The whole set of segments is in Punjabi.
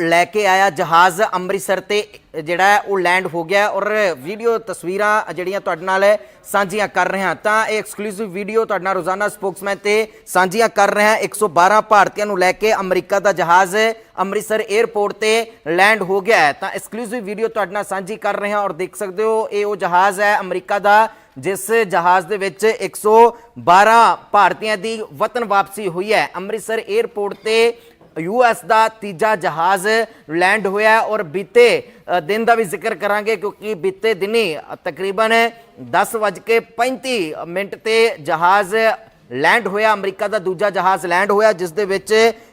ਲੈ ਕੇ ਆਇਆ ਜਹਾਜ਼ ਅੰਮ੍ਰਿਤਸਰ ਤੇ, ਜਿਹੜਾ ਉਹ ਲੈਂਡ ਹੋ ਗਿਆ ਔਰ ਵੀਡੀਓ ਤਸਵੀਰਾਂ ਜਿਹੜੀਆਂ ਤੁਹਾਡੇ ਨਾਲ ਸਾਂਝੀਆਂ ਕਰ ਰਹੇ ਹਾਂ। ਤਾਂ ਇਹ ਐਕਸਕਲੂਸਿਵ ਵੀਡੀਓ ਤੁਹਾਡੇ ਨਾਲ ਰੋਜ਼ਾਨਾ ਸਪੋਕਸਮੈਨ ਤੇ ਸਾਂਝੀਆਂ ਕਰ ਰਹੇ ਹਾਂ। 112 ਭਾਰਤੀਆਂ ਨੂੰ ਲੈ ਕੇ ਅਮਰੀਕਾ ਦਾ ਜਹਾਜ਼ ਅੰਮ੍ਰਿਤਸਰ 에ਅਰਪੋਰਟ ਤੇ ਲੈਂਡ ਹੋ ਗਿਆ ਹੈ। ਤਾਂ ਐਕਸਕਲੂਸਿਵ ਵੀਡੀਓ ਤੁਹਾਡੇ ਨਾਲ ਸਾਂਝੀ ਕਰ ਰਹੇ ਹਾਂ ਔਰ ਦੇਖ ਸਕਦੇ ਹੋ, ਇਹ ਉਹ ਜਹਾਜ਼ ਹੈ ਅਮਰੀਕਾ ਦਾ, ਜਿਸ ਜਹਾਜ਼ ਦੇ ਵਿੱਚ 112 ਭਾਰਤੀਆਂ ਦੀ ਵਤਨ ਵਾਪਸੀ ਹੋਈ ਹੈ। ਅੰਮ੍ਰਿਤਸਰ 에ਅਰਪੋਰਟ ਤੇ ਯੂਐਸ ਦਾ ਤੀਜਾ ਜਹਾਜ਼ ਲੈਂਡ ਹੋਇਆ ਔਰ ਬੀਤੇ ਦਿਨ ਦਾ ਵੀ ਜ਼ਿਕਰ ਕਰਾਂਗੇ ਕਿਉਂਕਿ ਬੀਤੇ ਦਿਨੀ ਅ, ਤਕਰੀਬਨ 10:35 ਮਿੰਟ ਤੇ ਜਹਾਜ਼ ਲੈਂਡ ਹੋਇਆ ਅਮਰੀਕਾ ਦਾ ਦੂਜਾ ਜਹਾਜ਼ ਲੈਂਡ ਹੋਇਆ ਜਿਸ ਦੇ ਵਿੱਚ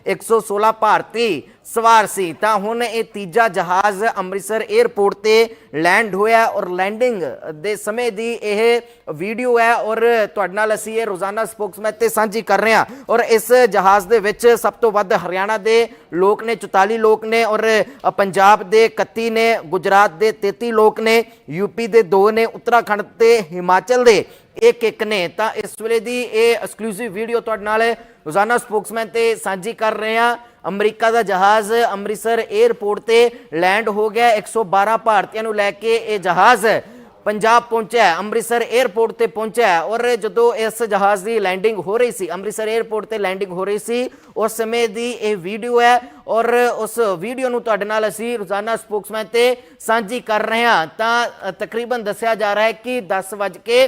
116 ਭਾਰਤੀ ਸਵਾਰ ਸੀ। ਤਾਂ ਹੁਣ ਇਹ ਤੀਜਾ ਜਹਾਜ਼ ਅੰਮ੍ਰਿਤਸਰ 에ਅਰਪੋਰਟ ਤੇ ਲੈਂਡ ਹੋਇਆ ਔਰ ਲੈਂਡਿੰਗ ਦੇ ਸਮੇਂ ਦੀ ਇਹ ਵੀਡੀਓ ਹੈ ਔਰ ਤੁਹਾਡੇ ਨਾਲ ਅਸੀਂ ਇਹ ਰੋਜ਼ਾਨਾ ਸਪੋਕਸਮੈਨ ਤੇ ਸਾਂਝੀ ਕਰ ਰਹੇ ਹਾਂ ਔਰ ਇਸ ਜਹਾਜ਼ ਦੇ ਵਿੱਚ ਸਭ ਤੋਂ ਵੱਧ ਹਰਿਆਣਾ ਦੇ ਲੋਕ ਨੇ 44 ਲੋਕ ਨੇ ਔਰ ਪੰਜਾਬ ਦੇ 31 ਨੇ, ਗੁਜਰਾਤ ਦੇ 33 ਲੋਕ ਨੇ ਯੂਪੀ ਦੇ 2 ਨੇ, ਉੱਤਰਾਖੰਡ ਤੇ ਹਿਮਾਚਲ ਦੇ ਇੱਕ ਇੱਕ ਨੇ। ਤਾਂ ਇਸ ਵੇਲੇ ਦੀ ਇਹ ਐਕਸਕਲੂਸਿਵ ਵੀਡੀਓ ਤੁਹਾਡੇ ਨਾਲ ਰੋਜ਼ਾਨਾ ਸਪੋਕਸਮੈਨ ਤੇ ਸਾਂਝੀ ਕਰ ਰਹੇ ਹਾਂ। ਅਮਰੀਕਾ ਦਾ ਜਹਾਜ਼ ਅੰਮ੍ਰਿਤਸਰ 에ਅਰਪੋਰਟ ਤੇ ਲੈਂਡ ਹੋ ਗਿਆ 112 ਭਾਰਤੀਆਂ ਨੂੰ ਲੈ ਕੇ ਇਹ ਜਹਾਜ਼ ਪੰਜਾਬ ਪਹੁੰਚਿਆ ਅੰਮ੍ਰਿਤਸਰ 에ਅਰਪੋਰਟ ਤੇ ਪਹੁੰਚਿਆ ਔਰ ਜਦੋਂ ਇਸ ਜਹਾਜ਼ ਦੀ ਲੈਂਡਿੰਗ ਹੋ ਰਹੀ ਸੀ, ਅੰਮ੍ਰਿਤਸਰ 에ਅਰਪੋਰਟ ਤੇ ਲੈਂਡਿੰਗ ਹੋ ਰਹੀ ਸੀ, ਉਸ ਸਮੇਂ ਦੀ ਇਹ ਵੀਡੀਓ ਹੈ ਔਰ ਉਸ ਵੀਡੀਓ ਨੂੰ ਤੁਹਾਡੇ ਨਾਲ ਅਸੀਂ ਰੋਜ਼ਾਨਾ ਸਪੋਕਸਮੈਨ ਤੇ ਸਾਂਝੀ ਕਰ ਰਹੇ ਹਾਂ। ਤਾਂ ਤਕਰੀਬਨ ਦੱਸਿਆ ਜਾ ਰਿਹਾ ਹੈ ਕਿ 10 ਵਜੇ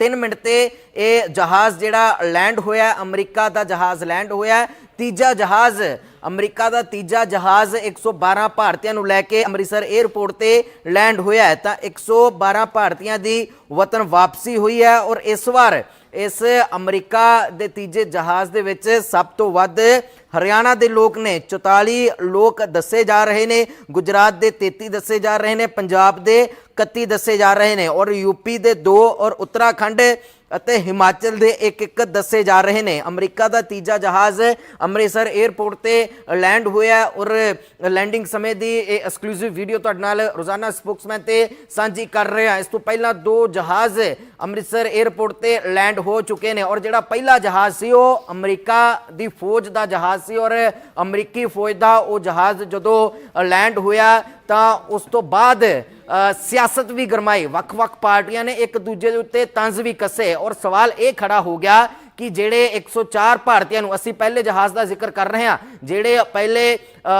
3 ਮਿੰਟ ਤੇ ਇਹ ਜਹਾਜ਼ ਜਿਹੜਾ ਲੈਂਡ ਹੋਇਆ, ਅਮਰੀਕਾ ਦਾ ਜਹਾਜ਼ ਲੈਂਡ ਹੋਇਆ। ਤੀਜਾ ਜਹਾਜ਼, ਅਮਰੀਕਾ ਦਾ ਤੀਜਾ ਜਹਾਜ਼ 112 ਭਾਰਤੀਆਂ ਨੂੰ ਲੈ ਕੇ ਅੰਮ੍ਰਿਤਸਰ 에ਅਰਪੋਰਟ ਤੇ ਲੈਂਡ ਹੋਇਆ ਹੈ। ਤਾਂ 112 ਭਾਰਤੀਆਂ ਦੀ ਵਤਨ ਵਾਪਸੀ ਹੋਈ ਹੈ ਔਰ ਇਸ ਵਾਰ ਇਸ ਅਮਰੀਕਾ ਦੇ ਤੀਜੇ ਜਹਾਜ਼ ਦੇ ਵਿੱਚ ਸਭ ਤੋਂ ਵੱਧ ਹਰਿਆਣਾ ਦੇ ਲੋਕ ਨੇ 44 ਲੋਕ ਦੱਸੇ ਜਾ ਰਹੇ ਨੇ, ਗੁਜਰਾਤ ਦੇ 33 ਦੱਸੇ ਜਾ ਰਹੇ ਨੇ, ਪੰਜਾਬ ਦੇ 31 ਦੱਸੇ ਜਾ ਰਹੇ ਨੇ ਔਰ ਯੂਪੀ ਦੇ 2 ਔਰ ਉੱਤਰਾਖੰਡ ਅਤੇ ਹਿਮਾਚਲ ਦੇ ਇੱਕ ਇੱਕ ਦੱਸੇ ਜਾ ਰਹੇ ਨੇ। ਅਮਰੀਕਾ ਦਾ ਤੀਜਾ ਜਹਾਜ਼ ਅੰਮ੍ਰਿਤਸਰ 에ਅਰਪੋਰਟ ਤੇ ਲੈਂਡ ਹੋਇਆ ਔਰ ਲੈਂਡਿੰਗ ਸਮੇਂ ਦੀ ਇਹ ਐਕਸਕਲੂਸਿਵ ਵੀਡੀਓ ਤੁਹਾਡੇ ਨਾਲ ਰੋਜ਼ਾਨਾ ਸਪੋਕਸਮੈਨ ਤੇ ਸਾਂਝੀ ਕਰ ਰਹੇ ਹਾਂ। ਇਸ ਤੋਂ ਪਹਿਲਾਂ ਦੋ ਜਹਾਜ਼ ਅੰਮ੍ਰਿਤਸਰ 에ਅਰਪੋਰਟ ਤੇ ਲੈਂਡ ਹੋ ਚੁੱਕੇ ਨੇ ਔਰ ਜਿਹੜਾ ਪਹਿਲਾ ਜਹਾਜ਼ ਸੀ ਉਹ ਅਮਰੀਕਾ ਦੀ ਫੌਜ ਦਾ ਜਹਾਜ਼ ਸੀ ਔਰ ਅਮਰੀਕੀ ਫੌਜ ਦਾ ਉਹ ਜਹਾਜ਼ ਜਦੋਂ ਲੈਂਡ ਹੋਇਆ ਤਾਂ ਉਸ ਤੋਂ ਬਾਅਦ ਸਿਆਸਤ ਵੀ ਗਰਮਾਈ। ਵੱਖ-ਵੱਖ ਪਾਰਟੀਆਂ ਨੇ ਇੱਕ ਦੂਜੇ ਦੇ ਉੱਤੇ ਤੰਜ਼ ਵੀ ਕੱਸੇ। ਔਰ ਸਵਾਲ ਇਹ ਖੜਾ ਹੋ ਗਿਆ ਕਿ ਜਿਹੜੇ 104 ਭਾਰਤੀਆਂ ਨੂੰ ਅਸੀਂ ਪਹਿਲੇ ਜਹਾਜ਼ ਦਾ ਜ਼ਿਕਰ ਕਰ ਰਹੇ ਹਾਂ, ਜਿਹੜੇ ਪਹਿਲੇ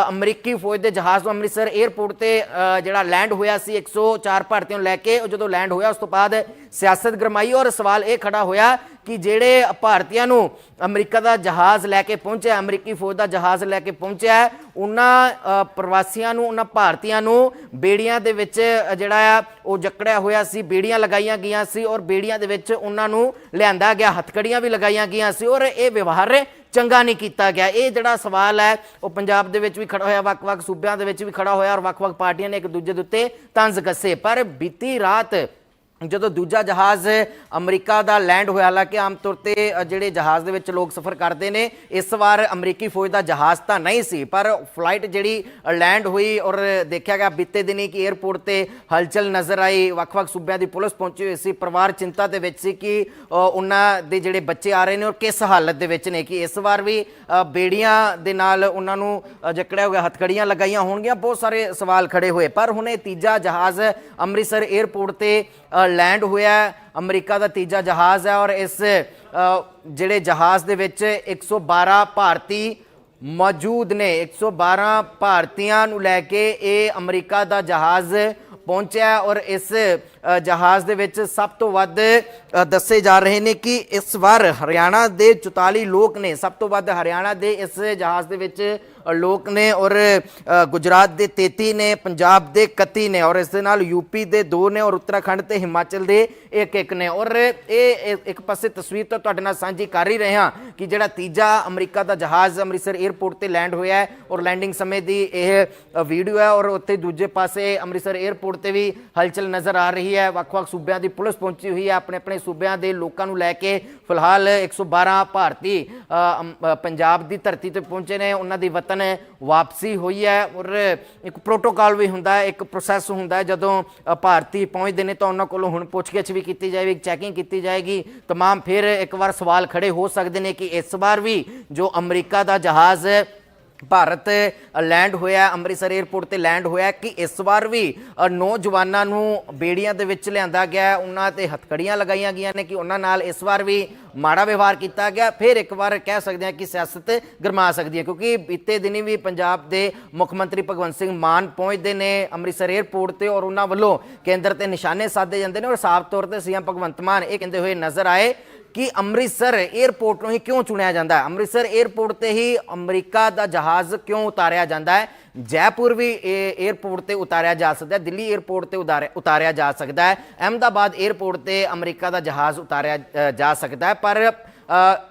ਅਮਰੀਕੀ ਫੌਜ ਦੇ ਜਹਾਜ਼ ਨੂੰ ਅੰਮ੍ਰਿਤਸਰ 에ਅਰਪੋਰਟ ਤੇ ਜਿਹੜਾ ਲੈਂਡ ਹੋਇਆ ਸੀ 104 ਭਾਰਤੀਆਂ ਨੂੰ ਲੈ ਕੇ, ਉਹ ਜਦੋਂ ਲੈਂਡ ਹੋਇਆ, ਉਸ ਤੋਂ ਬਾਅਦ ਸਿਆਸਤ ਗਰਮਾਈ। ਔਰ ਸਵਾਲ ਇਹ ਖੜਾ ਹੋਇਆ ਕਿ ਜਿਹੜੇ ਭਾਰਤੀਆਂ ਨੂੰ ਅਮਰੀਕਾ ਦਾ ਜਹਾਜ਼ ਲੈ ਕੇ ਪਹੁੰਚਿਆ ਅਮਰੀਕੀ ਫੌਜ ਦਾ ਜਹਾਜ਼ ਲੈ ਕੇ ਪਹੁੰਚਿਆ ਉਹਨਾਂ ਪ੍ਰਵਾਸੀਆਂ ਨੂੰ, ਉਹਨਾਂ ਭਾਰਤੀਆਂ ਨੂੰ ਬੇੜੀਆਂ ਦੇ ਵਿੱਚ ਜਿਹੜਾ ਆ, ਉਹ ਜਕੜਿਆ ਹੋਇਆ ਸੀ, ਬੇੜੀਆਂ ਲਗਾਈਆਂ ਗਈਆਂ ਸੀ ਔਰ ਬੇੜੀਆਂ ਦੇ ਵਿੱਚ ਉਹਨਾਂ ਨੂੰ ਲਿਆਂਦਾ ਗਿਆ, ਹੱਥਕੜੀਆਂ ਵੀ ਲਗਾਈਆਂ ਗਈਆਂ ਸੀ ਔਰ ਇਹ ਵਿਵਹਾਰ ਚੰਗਾ ਨਹੀਂ ਕੀਤਾ ਗਿਆ। ਇਹ ਜਿਹੜਾ ਸਵਾਲ ਹੈ, ਉਹ ਪੰਜਾਬ ਦੇ ਵਿੱਚ ਵੀ ਖੜਾ ਹੋਇਆ, ਵੱਖ-ਵੱਖ ਸੂਬਿਆਂ ਦੇ ਵਿੱਚ ਵੀ ਖੜਾ ਹੋਇਆ ਔਰ ਵੱਖ-ਵੱਖ ਪਾਰਟੀਆਂ ਨੇ ਇੱਕ ਦੂਜੇ ਦੇ ਉੱਤੇ ਤੰਜ਼ ਕੱਸੇ। ਪਰ ਬੀਤੀ ਰਾਤ ਜਦੋਂ ਦੂਜਾ ਜਹਾਜ਼ ਅਮਰੀਕਾ ਦਾ ਲੈਂਡ ਹੋਇਆ ਹਾਲਾਂਕਿ ਆਮ ਤੌਰ ਤੇ ਜਿਹੜੇ ਜਹਾਜ਼ ਦੇ ਵਿੱਚ ਲੋਕ ਸਫ਼ਰ ਕਰਦੇ ਨੇ ਇਸ ਵਾਰ ਅਮਰੀਕੀ ਫੌਜ ਦਾ ਜਹਾਜ਼ ਤਾਂ ਨਹੀਂ ਸੀ ਪਰ ਫਲਾਈਟ ਜਿਹੜੀ ਲੈਂਡ ਹੋਈ ਔਰ ਦੇਖਿਆ ਗਿਆ ਬੀਤੇ ਦਿਨੀ ਕਿ 에ਅਰਪੋਰਟ ਤੇ ਹਲਚਲ ਨਜ਼ਰ ਆਈ ਵੱਖ-ਵੱਖ ਸੂਬਿਆਂ ਦੀ ਪੁਲਿਸ ਪਹੁੰਚੀ ਹੋਈ ਸੀ ਪਰਿਵਾਰ ਚਿੰਤਾ ਦੇ ਵਿੱਚ ਸੀ ਕਿ ਉਹਨਾਂ ਦੇ ਜਿਹੜੇ ਬੱਚੇ ਆ ਰਹੇ ਨੇ ਔਰ ਕਿਸ ਹਾਲਤ ਦੇ ਵਿੱਚ ਨੇ ਕਿ ਇਸ ਵਾਰ ਵੀ ਬੇੜੀਆਂ ਦੇ ਨਾਲ ਉਹਨਾਂ ਨੂੰ ਅ, ਜਕੜਿਆ ਹੋਇਆ ਹਥਕੜੀਆਂ ਲਗਾਈਆਂ ਹੋਣਗੀਆਂ ਬਹੁਤ ਸਾਰੇ ਸਵਾਲ ਖੜੇ ਹੋਏ ਪਰ ਹੁਣ ਇਹ ਤੀਜਾ ਜਹਾਜ਼ ਅੰਮ੍ਰਿਤਸਰ 에ਅਰਪੋਰਟ ਤੇ ਲੈਂਡ ਹੋਇਆ ਅਮਰੀਕਾ ਦਾ ਤੀਜਾ ਜਹਾਜ਼ ਹੈ ਔਰ ਇਸ ਜਿਹੜੇ ਜਹਾਜ਼ ਦੇ ਵਿੱਚ 112 ਭਾਰਤੀ ਮੌਜੂਦ ਨੇ 112 ਭਾਰਤੀਆਂ ਨੂੰ ਲੈ ਕੇ ਇਹ ਅਮਰੀਕਾ ਦਾ ਜਹਾਜ਼ ਪਹੁੰਚਿਆ ਔਰ ਇਸ ਜਹਾਜ਼ ਦੇ ਵਿੱਚ ਸਭ ਤੋਂ ਵੱਧ ਦੱਸੇ ਜਾ ਰਹੇ ਨੇ ਕਿ ਇਸ ਵਾਰ ਹਰਿਆਣਾ ਦੇ 44 ਲੋਕ ਨੇ, ਸਭ ਤੋਂ ਵੱਧ ਹਰਿਆਣਾ ਦੇ ਇਸ ਜਹਾਜ਼ ਦੇ ਵਿੱਚ ਲੋਕ ਨੇ ਔਰ ਗੁਜਰਾਤ ਦੇ 33 ਨੇ, ਪੰਜਾਬ ਦੇ 31 ਨੇ ਔਰ ਇਸ ਦੇ ਨਾਲ ਯੂਪੀ ਦੇ 2 ਨੇ ਔਰ ਉੱਤਰਾਖੰਡ ਤੇ ਹਿਮਾਚਲ ਦੇ ਇੱਕ ਇੱਕ ਨੇ। ਔਰ ਇਹ ਇੱਕ ਪਾਸੇ ਤਸਵੀਰ ਤਾਂ ਤੁਹਾਡੇ ਨਾਲ ਸਾਂਝੀ ਕਰ ਹੀ ਰਹੇ ਹਾਂ ਕਿ ਜਿਹੜਾ ਤੀਜਾ ਅਮਰੀਕਾ ਦਾ ਜਹਾਜ਼ ਅੰਮ੍ਰਿਤਸਰ 에ਅਰਪੋਰਟ ਤੇ ਲੈਂਡ ਹੋਇਆ ਹੈ ਔਰ ਲੈਂਡਿੰਗ ਸਮੇਂ ਦੀ ਇਹ ਵੀਡੀਓ ਹੈ ਔਰ ਉੱਥੇ ਦੂਜੇ ਪਾਸੇ ਅੰਮ੍ਰਿਤਸਰ 에ਅਰਪੋਰਟ ਤੇ ਵੀ ਹਲਚਲ ਨਜ਼ਰ ਆ ਰਹੀ ਹੈ ਵੱਖ-ਵੱਖ ਸੂਬਿਆਂ ਦੀ ਪੁਲਿਸ ਪਹੁੰਚੀ ਹੋਈ ਹੈ ਆਪਣੇ ਆਪਣੇ ਸੂਬਿਆਂ ਦੇ ਲੋਕਾਂ ਨੂੰ ਲੈ ਕੇ ਫਿਲਹਾਲ 112 ਭਾਰਤੀ ਅ, ਅਮ, ਅ, ਪੰਜਾਬ ਦੀ ਧਰਤੀ ਤੇ ਪਹੁੰਚੇ ਨੇ ਉਹਨਾਂ ਦੀ ਵਤਨ ਵਾਪਸੀ ਹੋਈ ਹੈ ਔਰ ਇੱਕ ਪ੍ਰੋਟੋਕਾਲ ਵੀ ਹੁੰਦਾ ਹੈ ਇੱਕ ਪ੍ਰੋਸੈਸ ਹੁੰਦਾ ਹੈ ਜਦੋਂ ਅ, ਭਾਰਤੀ ਪਹੁੰਚਦੇ ਨੇ ਤਾਂ ਉਹਨਾਂ ਕੋਲੋਂ ਹੁਣ ਪੁੱਛਗਿੱਛ ਵੀ ਕੀਤੀ ਜਾਏਗੀ ਚੈਕਿੰਗ ਕੀਤੀ ਜਾਏਗੀ तमाम ਫਿਰ ਇੱਕ ਵਾਰ ਸਵਾਲ ਖੜੇ ਹੋ ਸਕਦੇ ਨੇ ਕਿ ਇਸ ਵਾਰ ਵੀ ਜੋ ਅਮਰੀਕਾ ਦਾ ਜਹਾਜ਼ ਭਾਰਤ ਲੈਂਡ ਹੋਇਆ, ਅੰਮ੍ਰਿਤਸਰ 에ਅਰਪੋਰਟ ਤੇ ਲੈਂਡ ਹੋਇਆ ਕਿ ਇਸ ਵਾਰ ਵੀ ਨੌਜਵਾਨਾਂ ਨੂੰ ਬੇੜੀਆਂ ਦੇ ਵਿੱਚ ਲਿਆਂਦਾ ਗਿਆ, ਉਹਨਾਂ ਤੇ ਹੱਥਕੜੀਆਂ ਲਗਾਈਆਂ ਗਈਆਂ ਨੇ ਕਿ ਉਹਨਾਂ ਨਾਲ ਇਸ ਵਾਰ ਵੀ ਮਾੜਾ ਵਿਵਹਾਰ ਕੀਤਾ ਗਿਆ। ਫਿਰ ਇੱਕ ਵਾਰ ਕਹਿ ਸਕਦੇ ਹਾਂ ਕਿ ਸਿਆਸਤ ਗਰਮਾ ਸਕਦੀ ਹੈ, ਕਿਉਂਕਿ ਬੀਤੇ ਦਿਨੀ ਵੀ ਪੰਜਾਬ ਦੇ ਮੁੱਖ ਮੰਤਰੀ ਭਗਵੰਤ ਸਿੰਘ ਮਾਨ ਪਹੁੰਚਦੇ ਨੇ ਅੰਮ੍ਰਿਤਸਰ 에ਅਰਪੋਰਟ ਤੇ ਔਰ ਉਹਨਾਂ ਵੱਲੋਂ ਕੇਂਦਰ ਤੇ ਨਿਸ਼ਾਨੇ ਸਾਧੇ ਜਾਂਦੇ ਨੇ ਔਰ ਸਾਫ਼ ਤੌਰ ਤੇ ਸੀਐਮ ਭਗਵੰਤ ਮਾਨ ਇਹ ਕਹਿੰਦੇ ਹੋਏ ਨਜ਼ਰ ਆਏ। ਕਿ ਅੰਮ੍ਰਿਤਸਰ 에ਅਰਪੋਰਟ ਨੂੰ ਹੀ ਕਿਉਂ ਚੁਣਿਆ ਜਾਂਦਾ ਹੈ? ਅੰਮ੍ਰਿਤਸਰ 에ਅਰਪੋਰਟ ਤੇ ਹੀ ਅਮਰੀਕਾ ਦਾ ਜਹਾਜ਼ ਕਿਉਂ ਉਤਾਰਿਆ ਜਾਂਦਾ ਹੈ? ਜੈਪੁਰ ਵੀ 에ਅਰਪੋਰਟ ਤੇ ਉਤਾਰਿਆ ਜਾ ਸਕਦਾ ਹੈ, ਦਿੱਲੀ 에ਅਰਪੋਰਟ ਤੇ ਉਤਾਰਿਆ ਜਾ ਸਕਦਾ ਹੈ। ਅਹਮਦਾਬਾਦ 에ਅਰਪੋਰਟ ਤੇ ਅਮਰੀਕਾ ਦਾ ਜਹਾਜ਼ ਉਤਾਰਿਆ ਜਾ ਸਕਦਾ ਹੈ। ਪਰ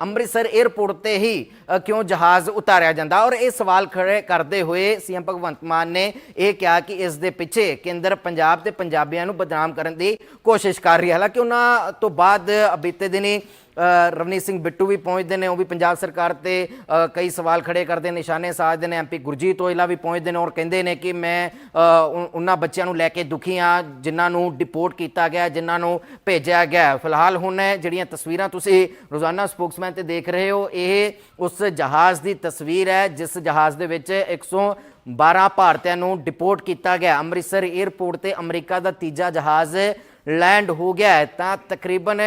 ਅੰਮ੍ਰਿਤਸਰ 에ਅਰਪੋਰਟ ਤੇ ਹੀ ਕਿਉਂ ਜਹਾਜ਼ ਉਤਾਰਿਆ ਜਾਂਦਾ? ਔਰ ਇਹ ਸਵਾਲ ਖੜੇ ਕਰਦੇ ਹੋਏ ਸੀਐਮ ਭਗਵੰਤ ਮਾਨ ਨੇ ਇਹ ਕਿਹਾ ਕਿ ਇਸ ਦੇ ਪਿੱਛੇ ਕੇਂਦਰ ਪੰਜਾਬ ਤੇ ਪੰਜਾਬੀਆਂ ਨੂੰ ਬਦਨਾਮ ਕਰਨ ਦੀ ਕੋਸ਼ਿਸ਼ ਕਰ ਰਹੀ ਹੈ। ਹਾਲਾਂਕਿ ਉਹਨਾਂ ਤੋਂ ਬਾਅਦ ਬੀਤੇ ਦਿਨੀ ਰਵਨੀਤ ਸਿੰਘ ਬਿੱਟੂ ਵੀ ਪਹੁੰਚਦੇ ਨੇ, ਉਹ ਵੀ ਪੰਜਾਬ ਸਰਕਾਰ ਤੇ ਕਈ ਸਵਾਲ ਖੜੇ ਕਰਦੇ ਨਿਸ਼ਾਨੇ ਸਾਧਦੇ ਨੇ ਐਮਪੀ ਗੁਰਜੀਤ ਓਇਲਾ ਵੀ ਪਹੁੰਚਦੇ ਨੇ ਔਰ ਕਹਿੰਦੇ ਨੇ ਕਿ ਮੈਂ ਉਹਨਾਂ ਬੱਚਿਆਂ ਨੂੰ ਲੈ ਕੇ ਦੁਖੀ ਹਾਂ, ਜਿਨ੍ਹਾਂ ਨੂੰ ਡਿਪੋਰਟ ਕੀਤਾ ਗਿਆ, ਜਿਨ੍ਹਾਂ ਨੂੰ ਭੇਜਿਆ ਗਿਆ ਫਿਲਹਾਲ ਹੁਣ ਜਿਹੜੀਆਂ ਤਸਵੀਰਾਂ ਤੁਸੀਂ ਰੋਜ਼ਾਨਾ ਸਪੋਕਸਮੈਨ ਤੇ ਦੇਖ ਰਹੇ ਹੋ, ਇਹ ਉਸ ਜਹਾਜ਼ ਦੀ ਤਸਵੀਰ ਹੈ, ਜਿਸ ਜਹਾਜ਼ ਦੇ ਵਿੱਚ 112 ਭਾਰਤੀਆਂ ਨੂੰ ਡਿਪੋਰਟ ਕੀਤਾ ਗਿਆ। ਅੰਮ੍ਰਿਤਸਰ 에ਅਰਪੋਰਟ ਤੇ ਅਮਰੀਕਾ ਦਾ ਤੀਜਾ ਜਹਾਜ਼ ਲੈਂਡ ਹੋ ਗਿਆ ਹੈ, ਤਾਂ ਤਕਰੀਬਨ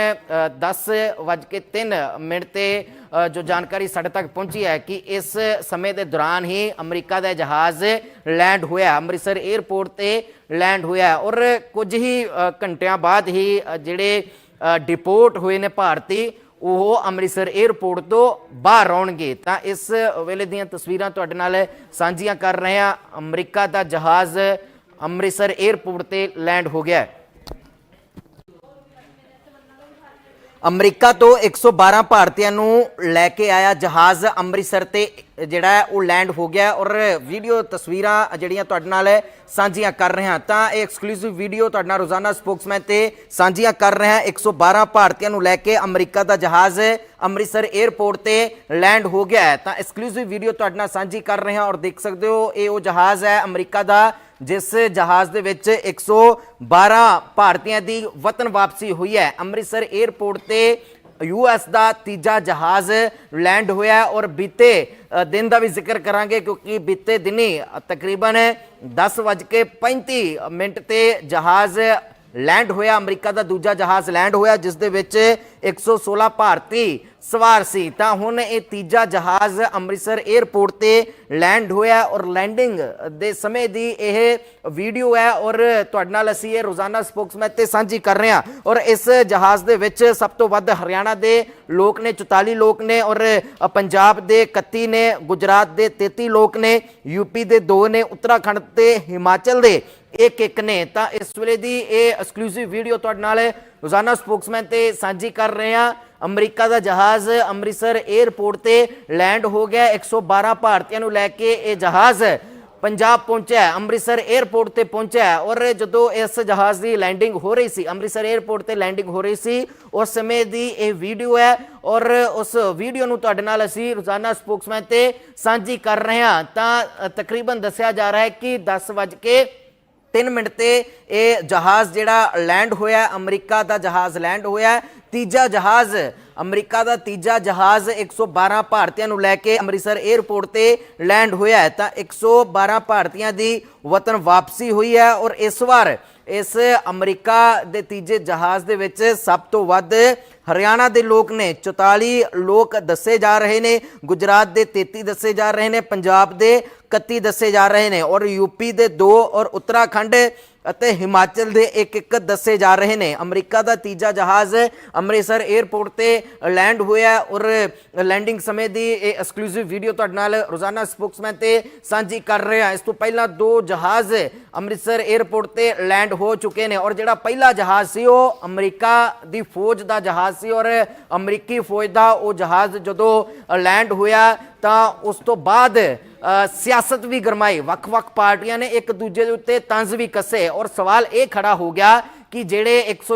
10:03 ਮਿੰਟ ਤੇ ਜੋ ਜਾਣਕਾਰੀ ਸਾਡੇ ਤੱਕ ਪਹੁੰਚੀ ਹੈ ਕਿ ਇਸ ਸਮੇਂ ਦੇ ਦੌਰਾਨ ਹੀ ਅਮਰੀਕਾ ਦਾ ਜਹਾਜ਼ ਲੈਂਡ ਹੋਇਆ ਅੰਮ੍ਰਿਤਸਰ 에ਅਰਪੋਰਟ ਤੇ ਲੈਂਡ ਹੋਇਆ ਔਰ ਕੁਝ ਹੀ ਘੰਟਿਆਂ ਬਾਅਦ ਹੀ ਜਿਹੜੇ ਡਿਪੋਰਟ ਹੋਏ ਨੇ ਭਾਰਤੀ, ਉਹ ਅੰਮ੍ਰਿਤਸਰ 에ਅਰਪੋਰਟ ਤੋਂ ਬਾਹਰ ਆਉਣਗੇ। ਤਾਂ ਇਸ ਵੇਲੇ ਦੀਆਂ ਤਸਵੀਰਾਂ ਤੁਹਾਡੇ ਨਾਲ ਸਾਂਝੀਆਂ ਕਰ ਰਹੇ ਹਾਂ। ਅਮਰੀਕਾ ਦਾ ਜਹਾਜ਼ ਅੰਮ੍ਰਿਤਸਰ 에ਅਰਪੋਰਟ ਤੇ ਲੈਂਡ ਹੋ ਗਿਆ ਹੈ। ਅਮਰੀਕਾ ਤੋਂ 112 ਭਾਰਤੀਆਂ ਨੂੰ ਲੈ ਕੇ ਆਇਆ ਜਹਾਜ਼ ਅੰਮ੍ਰਿਤਸਰ ਤੇ, ਜਿਹੜਾ ਉਹ ਲੈਂਡ ਹੋ ਗਿਆ ਔਰ ਵੀਡੀਓ ਤਸਵੀਰਾਂ ਜਿਹੜੀਆਂ ਤੁਹਾਡੇ ਨਾਲ ਸਾਂਝੀਆਂ ਕਰ ਰਹੇ ਹਾਂ। ਤਾਂ ਇਹ ਐਕਸਕਲੂਸਿਵ ਵੀਡੀਓ ਤੁਹਾਡੇ ਨਾਲ ਰੋਜ਼ਾਨਾ ਸਪੋਕਸਮੈਨ ਤੇ ਸਾਂਝੀਆਂ ਕਰ ਰਹੇ ਹਾਂ। 112 ਭਾਰਤੀਆਂ ਨੂੰ ਲੈ ਕੇ ਅਮਰੀਕਾ ਦਾ ਜਹਾਜ਼ ਅੰਮ੍ਰਿਤਸਰ 에ਅਰਪੋਰਟ ਤੇ ਲੈਂਡ ਹੋ ਗਿਆ ਹੈ। ਤਾਂ ਐਕਸਕਲੂਸਿਵ ਵੀਡੀਓ ਤੁਹਾਡੇ ਨਾਲ ਸਾਂਝੀ ਕਰ ਰਹੇ ਹਾਂ ਔਰ ਦੇਖ ਸਕਦੇ ਹੋ, ਇਹ ਉਹ ਜਹਾਜ਼ ਹੈ ਅਮਰੀਕਾ ਦਾ ਜਿਸ ਜਹਾਜ਼ ਦੇ ਵਿੱਚ 112 ਭਾਰਤੀਆਂ ਦੀ ਵਤਨ ਵਾਪਸੀ ਹੋਈ ਹੈ। ਅੰਮ੍ਰਿਤਸਰ 에ਅਰਪੋਰਟ ਤੇ ਯੂਐਸ ਦਾ ਤੀਜਾ ਜਹਾਜ਼ ਲੈਂਡ ਹੋਇਆ ਔਰ ਬੀਤੇ ਦਿਨ ਦਾ ਵੀ ਜ਼ਿਕਰ ਕਰਾਂਗੇ ਕਿਉਂਕਿ ਬੀਤੇ ਦਿਨੀ ਅ, ਤਕਰੀਬਨ 10:35 ਮਿੰਟ ਤੇ ਜਹਾਜ਼ ਲੈਂਡ ਹੋਇਆ। ਅਮਰੀਕਾ ਦਾ ਦੂਜਾ ਜਹਾਜ਼ ਲੈਂਡ ਹੋਇਆ ਜਿਸ ਦੇ ਵਿੱਚ 116 ਭਾਰਤੀ ਸਵਾਰ ਸੀ। ਤਾਂ ਹੁਣ ਇਹ ਤੀਜਾ ਜਹਾਜ਼ ਅੰਮ੍ਰਿਤਸਰ 에ਅਰਪੋਰਟ ਤੇ ਲੈਂਡ ਹੋਇਆ ਔਰ ਲੈਂਡਿੰਗ ਦੇ ਸਮੇਂ ਦੀ ਇਹ ਵੀਡੀਓ ਹੈ ਔਰ ਤੁਹਾਡੇ ਨਾਲ ਅਸੀਂ ਇਹ ਰੋਜ਼ਾਨਾ ਸਪੋਕਸਮੈਨ ਤੇ ਸਾਂਝੀ ਕਰ ਰਹੇ ਹਾਂ। ਔਰ ਇਸ ਜਹਾਜ਼ ਦੇ ਵਿੱਚ ਸਭ ਤੋਂ ਵੱਧ ਹਰਿਆਣਾ ਦੇ ਲੋਕ ਨੇ 44 ਲੋਕ ਨੇ ਔਰ ਪੰਜਾਬ ਦੇ 31 ਨੇ, ਗੁਜਰਾਤ ਦੇ 33 ਲੋਕ ਨੇ ਯੂਪੀ ਦੇ 2 ਨੇ, ਉੱਤਰਾਖੰਡ ਤੇ ਹਿਮਾਚਲ ਦੇ ਇੱਕ ਇੱਕ ਨੇ। ਤਾਂ ਇਸ ਵੇਲੇ ਦੀ ਇਹ ਐਕਸਕਲੂਸਿਵ ਵੀਡੀਓ ਤੁਹਾਡੇ ਨਾਲ ਰੋਜ਼ਾਨਾ ਸਪੋਕਸਮੈਨ ਤੇ ਸਾਂਝੀ ਕਰ ਰਹੇ ਹਾਂ। ਅਮਰੀਕਾ ਦਾ ਜਹਾਜ਼ ਅੰਮ੍ਰਿਤਸਰ 에ਅਰਪੋਰਟ ਤੇ ਲੈਂਡ ਹੋ ਗਿਆ। 112 ਭਾਰਤੀਆਂ ਨੂੰ ਲੈ ਕੇ ਇਹ ਜਹਾਜ਼ ਪੰਜਾਬ ਪਹੁੰਚਿਆ ਅੰਮ੍ਰਿਤਸਰ 에ਅਰਪੋਰਟ ਤੇ ਪਹੁੰਚਿਆ ਔਰ ਜਦੋਂ ਇਸ ਜਹਾਜ਼ ਦੀ ਲੈਂਡਿੰਗ ਹੋ ਰਹੀ ਸੀ, ਅੰਮ੍ਰਿਤਸਰ 에ਅਰਪੋਰਟ ਤੇ ਲੈਂਡਿੰਗ ਹੋ ਰਹੀ ਸੀ, ਉਸ ਸਮੇਂ ਦੀ ਇਹ ਵੀਡੀਓ ਹੈ ਔਰ ਉਸ ਵੀਡੀਓ ਨੂੰ ਤੁਹਾਡੇ ਨਾਲ ਅਸੀਂ ਰੋਜ਼ਾਨਾ ਸਪੋਕਸਮੈਨ ਤੇ ਸਾਂਝੀ ਕਰ ਰਹੇ ਹਾਂ। ਤਾਂ ਤਕਰੀਬਨ ਦੱਸਿਆ ਜਾ ਰਿਹਾ ਹੈ ਕਿ 10 ਵਜੇ 3 ਮਿੰਟ ਤੇ ਇਹ ਜਹਾਜ਼ ਜਿਹੜਾ ਲੈਂਡ ਹੋਇਆ, ਅਮਰੀਕਾ ਦਾ ਜਹਾਜ਼ ਲੈਂਡ ਹੋਇਆ। ਤੀਜਾ ਜਹਾਜ਼, ਅਮਰੀਕਾ ਦਾ ਤੀਜਾ ਜਹਾਜ਼ 112 ਭਾਰਤੀਆਂ ਨੂੰ ਲੈ ਕੇ ਅੰਮ੍ਰਿਤਸਰ 에ਅਰਪੋਰਟ ਤੇ ਲੈਂਡ ਹੋਇਆ ਹੈ। ਤਾਂ 112 ਭਾਰਤੀਆਂ ਦੀ ਵਤਨ ਵਾਪਸੀ ਹੋਈ ਹੈ ਔਰ ਇਸ ਵਾਰ ਇਸ ਅਮਰੀਕਾ ਦੇ ਤੀਜੇ ਜਹਾਜ਼ ਦੇ ਵਿੱਚ ਸਭ ਤੋਂ ਵੱਧ ਹਰਿਆਣਾ ਦੇ ਲੋਕ ਨੇ 44 ਲੋਕ ਦੱਸੇ ਜਾ ਰਹੇ ਨੇ, ਗੁਜਰਾਤ ਦੇ 33 ਦੱਸੇ ਜਾ ਰਹੇ ਨੇ, ਪੰਜਾਬ ਦੇ 31 ਦੱਸੇ ਜਾ ਰਹੇ ਨੇ ਔਰ ਯੂਪੀ ਦੇ 2 ਔਰ ਉੱਤਰਾਖੰਡ ਅਤੇ ਹਿਮਾਚਲ ਦੇ ਇੱਕ ਇੱਕ ਦੱਸੇ ਜਾ ਰਹੇ ਨੇ। ਅਮਰੀਕਾ ਦਾ ਤੀਜਾ ਜਹਾਜ਼ ਅੰਮ੍ਰਿਤਸਰ 에ਅਰਪੋਰਟ ਤੇ ਲੈਂਡ ਹੋਇਆ ਔਰ ਲੈਂਡਿੰਗ ਸਮੇਂ ਦੀ ਇਹ ਐਕਸਕਲੂਸਿਵ ਵੀਡੀਓ ਤੁਹਾਡੇ ਨਾਲ ਰੋਜ਼ਾਨਾ ਸਪੋਕਸਮੈਨ ਤੇ ਸਾਂਝੀ ਕਰ ਰਹੇ। ਹਾਂ ਇਸ ਤੋਂ ਪਹਿਲਾਂ ਦੋ ਜਹਾਜ਼ ਅੰਮ੍ਰਿਤਸਰ 에ਅਰਪੋਰਟ ਤੇ ਲੈਂਡ ਹੋ ਚੁੱਕੇ ਨੇ ਔਰ ਜਿਹੜਾ ਪਹਿਲਾ ਜਹਾਜ਼ ਸੀ ਉਹ ਅਮਰੀਕਾ ਦੀ ਫੌਜ ਦਾ ਜਹਾਜ਼ ਸੀ ਔਰ ਅਮਰੀਕੀ ਫੌਜ ਦਾ ਉਹ ਜਹਾਜ਼ ਜਦੋਂ ਲੈਂਡ ਹੋਇਆ ਤਾਂ ਉਸ ਤੋਂ ਬਾਅਦ ਸਿਆਸਤ ਵੀ ਗਰਮਾਈ। ਵੱਖ-ਵੱਖ ਪਾਰਟੀਆਂ ਨੇ ਇੱਕ ਦੂਜੇ ਦੇ ਉੱਤੇ ਤੰਜ਼ ਵੀ ਕੱਸੇ ਔਰ ਸਵਾਲ ਇਹ ਖੜਾ ਹੋ ਗਿਆ ਕਿ ਜਿਹੜੇ 100